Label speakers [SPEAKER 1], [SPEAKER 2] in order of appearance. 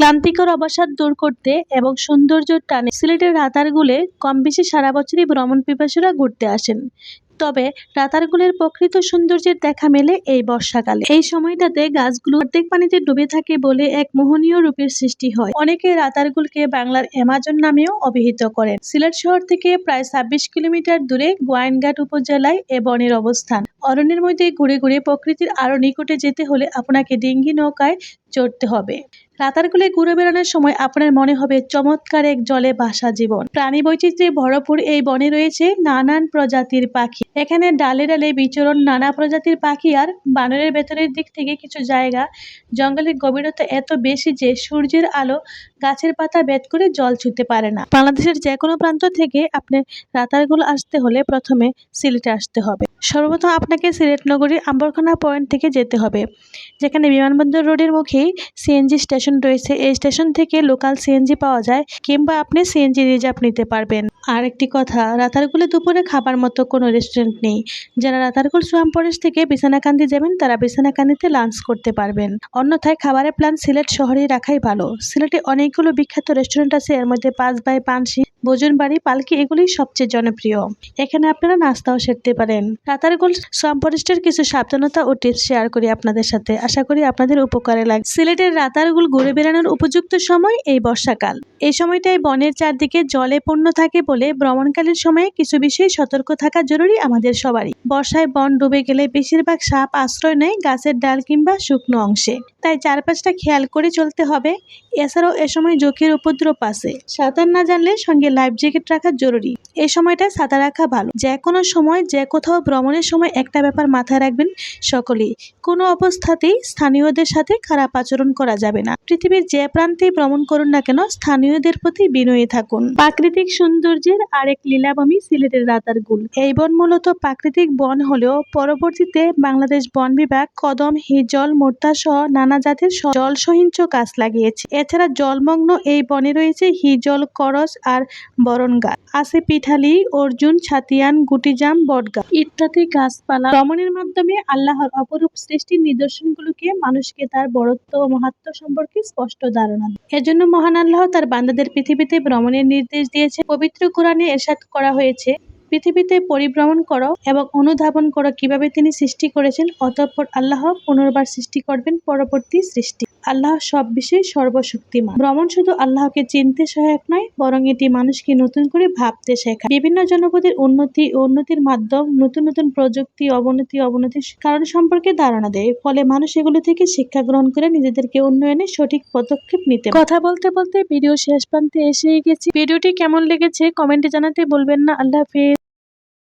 [SPEAKER 1] ক্লান্তিকর অবসাদ দূর করতে এবং সৌন্দর্য টানে সিলেটের রাতারগুলে কম বেশি সারা বছরই ভ্রমণ পিপাসুরা ঘুরতে আসেন। তবে রাতারগুলের প্রকৃত সৌন্দর্যের দেখা মেলে এই বর্ষাকালে। এই সময়টাতে গাছগুলো অর্ধেক পানিতে ডুবে থাকে বলে এক মোহনীয় রূপের সৃষ্টি হয়। অনেকে রাতারগুলকে বাংলার অ্যামাজন নামেও অভিহিত করেন। সিলেট শহর থেকে প্রায় ছাব্বিশ কিলোমিটার দূরে গোয়াইনঘাট উপজেলায় এ বনের অবস্থান। অরণ্যের মধ্যে ঘুরে ঘুরে প্রকৃতির আরও নিকটে যেতে হলে আপনাকে ডিঙ্গি নৌকায় চড়তে হবে। রাতারগুলে ঘুরে বেড়ানোর সময় আপনার মনে হবে চমৎকার এক জলে ভাসা জীবন। প্রাণী বৈচিত্র্যে ভরপুর এই বনে রয়েছে নানান প্রজাতির পাখি। এখানে ডালে ডালে বিচরণ নানা প্রজাতির পাখি আর বানরের ভেতরের দিক থেকে কিছু জায়গা। জঙ্গলের গভীরতা এত বেশি যে সূর্যের আলো গাছের পাতা ভেদ করে জল ছুঁতে পারে না। বাংলাদেশের যে কোনো প্রান্ত থেকে আপনি রাতারগুল আসতে হলে প্রথমে সিলেটে আসতে হবে। সর্বপ্রথম আপনাকে সিলেট নগরীর আম্বরখানা পয়েন্ট থেকে যেতে হবে, যেখানে বিমানবন্দর রোডের মুখেই সিএনজি স্টেশন রয়েছে। এই স্টেশন থেকে লোকাল সিএনজি পাওয়া যায় কিংবা আপনি সিএনজি রিজার্ভ নিতে পারবেন। আর একটি কথা, রাতারগুলে দুপুরে খাবার মতো কোনো রেস্টুরেন্ট নেই। যারা রাতারকুল সুয়াম পরেশ থেকে বিছানাকান্দি যাবেন, তারা বিছানাকান্দিতে লাঞ্চ করতে পারবেন। অন্যথায় খাবারের প্ল্যান সিলেট শহরেই রাখাই ভালো। সিলেটে অনেকগুলো বিখ্যাত রেস্টুরেন্ট আছে, এর মধ্যে পাঁচ বাই পানসি ভোজন বাড়ি, পালকি এগুলি সবচেয়ে জনপ্রিয়। এখানে আপনারা নাস্তাও সেরতে পারেন। রাতারগুল সুয়াম ফরেস্টের কিছু সাবধানতা ও টিপস শেয়ার করি আপনাদের সাথে। আশা করি আপনাদের উপকারে লাগে সিলেটের রাতারগুল ঘুরে বেড়ানোর উপযুক্ত সময় এই বর্ষাকাল। এই সময়টায় বনের চারদিকে জলে পূর্ণ থাকে বলে ভ্রমণকালীন সময়ে কিছু বিষয়ে সতর্ক থাকা জরুরি আমাদের সবারই। বর্ষায় বন ডুবে গেলে বেশিরভাগ সাপ আশ্রয় নেয় গাছের ডাল কিংবা শুকনো অংশে। তাই চারপাশটা খেয়াল করে চলতে হবে। এছাড়াও এ সময় জোকের উপদ্রব আছে। সাঁতার না জানলে সঙ্গে লাইফ জ্যাকেট রাখা জরুরি। এই সময়টা সাঁতার রাখা ভালো। যে কোনো সময়, যে কোথাও ভ্রমণের সময় একটা ব্যাপার মাথায় রাখবেন সকলেই কোনো অবস্থাতেই স্থানীয়দের সাথে খারাপ আচরণ করা যাবে না। পৃথিবীর যে প্রান্তেই ভ্রমণ করুন না কেন, স্থানীয়দের প্রতি বিনয়ী থাকুন। প্রাকৃতিক সৌন্দর্যের আরেক লীলাভূমি সিলেটের রাতারগুল। এই বন মূলত প্রাকৃতিক বন হলেও পরবর্তীতে বাংলাদেশ বন বিভাগ, কদম, হিজল, মোর্তা সহ নানা জাতের জলসহিঞ্চ গাছ লাগিয়েছে। এছাড়া জলমগ্ন এই বনে রয়েছে হিজল, করস আর বরণ গাছ আছে পিঠালি অর্জুন, ছাতিয়ান, গুটিজাম বটগাছ ইত্যাদি গাছপালা ভ্রমণের মাধ্যমে আল্লাহর অপরূপ সৃষ্টির নিদর্শনগুলোকে মানুষকে তার বড়ত্ব ও মাহাত্ম সম্পর্কে স্পষ্ট ধারণা এজন্য মহান আল্লাহ তার বান্দাদের পৃথিবীতে ভ্রমণের নির্দেশ দিয়েছে। পবিত্র কোরআনে এরশাদ করা হয়েছে, পৃথিবীতে পরিভ্রমণ করো এবং অনুধাবন করো কীভাবে তিনি সৃষ্টি করেছেন, অতঃপর আল্লাহ পুনর্বার সৃষ্টি করবেন পরবর্তী সৃষ্টি। আল্লাহ সব বিষয়ে সর্বশক্তিমান। ভ্রমণ শুধু আল্লাহকে চিনতে সহায়ক নয়, বরং এটি মানুষকে নতুন করে ভাবতে শেখায়। বিভিন্ন জনপদের উন্নতি ও উন্নতির মাধ্যম নতুন নতুন প্রযুক্তি, অবনতি, অবনতির কারণ সম্পর্কে ধারণা দেয়। ফলে মানুষ এগুলো থেকে শিক্ষা গ্রহণ করে নিজেদেরকে উন্নয়নে সঠিক পদক্ষেপ নিতে কথা বলতে বলতে ভিডিও শেষ প্রান্তে এসেই গেছি। ভিডিওটি কেমন লেগেছে কমেন্টে জানাতে বলবেন না। আল্লাহ হাফেজ।